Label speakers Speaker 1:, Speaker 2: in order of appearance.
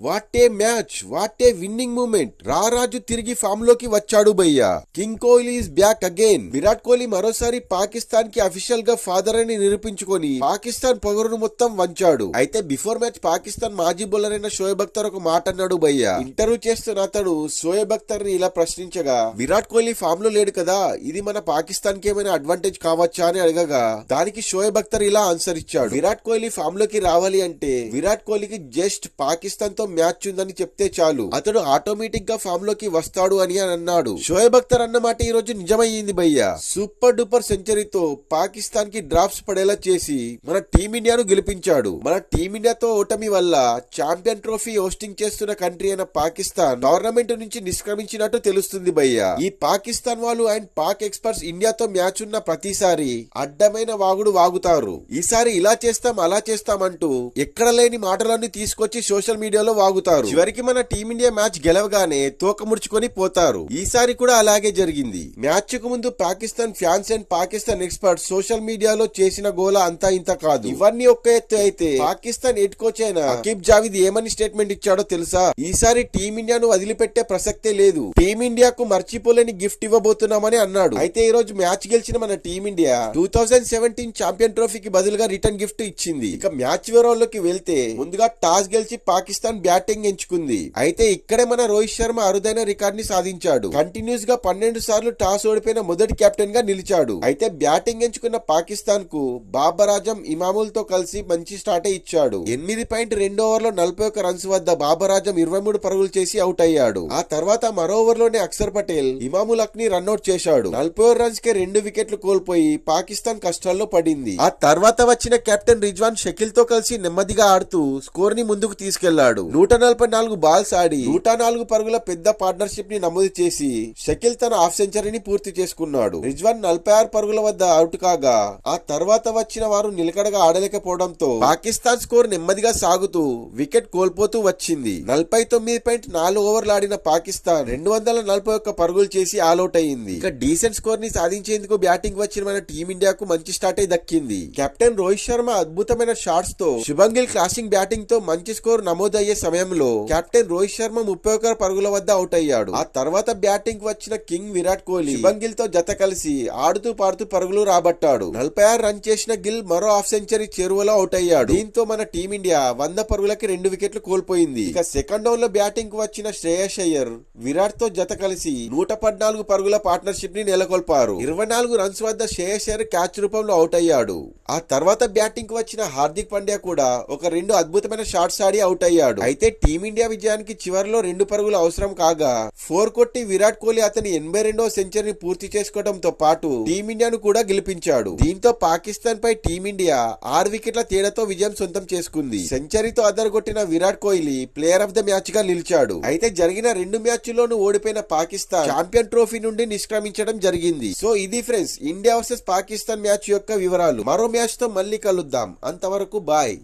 Speaker 1: What a match what a winning moment. రారాజు తిరిగి ఫామ్లోకి వచ్చాడు భయ్యా. King Kohli is back again Virat Kohli మరోసారి పాకిస్తాన్కి అఫీషియల్గా ఫాదర్ అని నిరూపించుకొని పాకిస్తాన్ పొగరును మొత్తం వంచాడు. అయితే బిఫోర్ మ్యాచ్ పాకిస్తాన్ మాజీ బౌలర్ అయిన షోయబ్ అఖ్తర్ ఒక మాట అన్నాడు భయ్యా. ఇంటర్వ్యూ చేస్తున్న అతడు షోయబ్ అఖ్తర్ని ఇలా ప్రశ్నించగా విరాట్ కోహ్లీ ఫామ్లో లేడు కదా ఇది మన పాకిస్తాన్కి ఏమైనా అడ్వాంటేజ్ కావచ్చా? అని అడగగా దానికి షోయబ్ అఖ్తర్ ఇలా ఆన్సర్ ఇచ్చాడు. విరాట్ కోహ్లీ ఫామ్లోకి రావాలి అంటే విరాట్ కోహ్లీకి జస్ట్ పాకిస్తాన్తో మ్యాచ్ ఉందని చెప్తే చాలు. అతడు ఆటోమేటిక్గా ఫామ్లోకి వస్తాడు అని అన్నాడు. షోయబ్ అఖ్తర్ అన్నమాట ఈ రోజు నిజమయ్యింది భయ్య. సూపర్ డూపర్ సెంచరీతో పాకిస్తాన్కి డ్రాప్స్ పడేలా చేసి మన టీమిండియాను గెలిపించాడు. మన టీమిండియాతో ఓటమి వల్ల చాంపియన్ ట్రోఫీ హోస్టింగ్ చేస్తున్న కంట్రీ అయిన పాకిస్తాన్ టోర్నమెంట్ నుంచి నిష్క్రమించినట్టు తెలుస్తుంది భయ్య. ఈ పాకిస్తాన్ వాళ్ళు అండ్ పాక్ ఎక్స్పర్ట్స్ ఇండియాతో మ్యాచ్ ఉన్న ప్రతిసారి అడ్డమైన వాగుడు వాగుతారు. ఈసారి ఇలా చేస్తాం అలా చేస్తాం అంటూ ఎక్కడ లేని మాటలన్నీ తీసుకొచ్చి సోషల్ మీడియాలో వాగుతారు. చివరికి మన టీమిండియా మ్యాచ్ గెలవగానే తోక ముడుచుకొని పోతారు. ఈసారి కూడా అలాగే జరిగింది. మ్యాచ్కు ముందు Pakistan fans and Pakistan experts social మీడియాలో చేసిన గోల అంతా ఇంత కాదు. ఇవన్నీ ఒక్క ఎత్తు అయితే పాకిస్తాన్ హెడ్ కోచ్ అయిన అకీబ్ జావిద్ ఏమని స్టేట్మెంట్ ఇచ్చాడో తెలుసా? ఈసారి టీమిండియాను వదిలిపెట్టే ప్రసక్తే లేదు. టీమిండియాకు మర్చిపోలేని గిఫ్ట్ ఇవ్వబోతున్నామని అన్నాడు. అయితే ఈ రోజు మ్యాచ్ గెలిచిన మన team India two thousand seventeen champion ట్రోఫీకి బదులుగా రిటర్న్ గిఫ్ట్ ఇచ్చింది. ఇక మ్యాచ్ వివరాల్లోకి వెళ్తే ముందుగా టాస్ గెలిచి పాకిస్తాన్ బ్యాటింగ్ ఎంచుకుంది. అయితే ఇక్కడే మన రోహిత్ శర్మ అరుదైన రికార్డ్ని సాధించాడు. కంటిన్యూస్గా పన్నెండు సార్లు టాస్ ఓడిపోయిన మొదటి కెప్టెన్గా నిలిచాడు. అయితే బ్యాటింగ్ ఎంచుకున్న పాకిస్తాన్కు బాబర్ ఆజం ఇమాముల్తో కలిసి మంచి స్టార్ట్ ఇచ్చాడు. ఎనిమిది పాయింట్ రెండు ఓవర్లో నలభై ఒక రన్స్ వద్ద బాబర్ ఆజం ఇరవై మూడు పరుగులు చేసి అవుట్ అయ్యాడు. ఆ తర్వాత మరో ఓవర్లోనే అక్షర్ పటేల్ ఇమాముల్ హక్ని రన్అట్ చేశాడు. నలభై రన్స్ కే రెండు వికెట్లు కోల్పోయి పాకిస్తాన్ కష్టాల్లో పడింది. ఆ తర్వాత వచ్చిన కెప్టెన్ రిజ్వాన్ షకిల్తో కలిసి నెమ్మదిగా ఆడుతూ స్కోర్ని ముందుకు తీసుకెళ్ళాడు. నూట నలభై నాలుగు బాల్స్ ఆడి నూట నాలుగు పరుగుల పెద్ద పార్ట్నర్షిప్ని నమోదు చేసి షకిల్ తన హాఫ్ సెంచరీని పూర్తి చేసుకున్నాడు. రిజ్వాన్ నలభై ఆరు పరుగుల వద్ద అవుట్ కాగా ఆ తర్వాత వచ్చిన వారు నిలకడగా ఆడలేకపోవడంతో పాకిస్తాన్ స్కోర్ నెమ్మదిగా సాగుతూ వికెట్ కోల్పోతూ వచ్చింది. నలభై తొమ్మిది పాయింట్ నాలుగు ఓవర్లు ఆడిన పాకిస్తాన్ రెండు వందల నలభై ఒక్క పరుగులు చేసి ఆల్అౌట్ అయింది ఇక డీసెంట్ స్కోర్ని సాధించేందుకు బ్యాటింగ్ వచ్చిన మన టీమిండియాకు మంచి స్టార్ట్ అయి దక్కింది. కెప్టెన్ రోహిత్ శర్మ అద్భుతమైన షాట్స్తో శుభంగిల్ క్లాసింగ్ బ్యాటింగ్తో మంచి స్కోర్ నమోదయ్యే సమయంలో కెప్టెన్ రోహిత్ శర్మ ముప్పై ఒక్క పరుగుల వద్ద అవుట్ అయ్యాడు. ఆ తర్వాత బ్యాటింగ్ వచ్చిన కింగ్ విరాట్ కోహ్లీ శుభంగిల్తో జత కలిసి ఆడుతూ పాడుతూ పరుగులు రాబట్టాడు. నలభై ఆరు రన్ చేసిన గిల్ మరో హాఫ్ సెంచరీ చెరువులో అవుట్ అయ్యాడు. దీంతో మన టీమిండియా వంద పరుగులకి రెండు వికెట్లు కోల్పోయింది. ఇక సెకండ్ డౌన్లో బ్యాటింగ్కు వచ్చిన శ్రేయస్ అయ్యర్ విరాట్తో జత కలిసి నూట పద్నాలుగు పరుగుల పార్ట్నర్షిప్ని నెలకొల్పారు. ఇరవై నాలుగు రన్స్ వద్ద శ్రేయస్ అయ్యర్ క్యాచ్ రూపంలో అవుట్ అయ్యాడు. ఆ తర్వాత బ్యాటింగ్కు వచ్చిన హార్దిక్ పాండ్యా కూడా ఒక రెండు అద్భుతమైన షాట్స్ ఆడి అవుట్ అయ్యాడు. అయితే టీమిండియా విజయానికి చివరిలో రెండు పరుగులు అవసరం కాగా ఫోర్ కొట్టి విరాట్ కోహ్లీ అతని ఎనభై రెండవ సెంచరీని పూర్తి చేసుకోవడంతో పాటు టీమిండియాను కూడా గెలిపించాడు. దీంతో పాకిస్తాన్ పై టీమిండియా ఆరు వికెట్ల తేడాతో విజయం సొంతం చేసుకుంది. సెంచరీతో అదరగొట్టిన Virat Kohli player of the మ్యాచ్గా నిలిచాడు. అయితే జరిగిన రెండు మ్యాచ్ల్లోనూ ఓడిపోయిన పాకిస్తాన్ ఛాంపియన్ ట్రోఫీ నుండి నిష్క్రమించడం జరిగింది. సో ఇది friends India versus Pakistan match యొక్క వివరాలు. మరో మ్యాచ్తో మళ్ళీ కలుద్దాం. అంతవరకు బాయ్.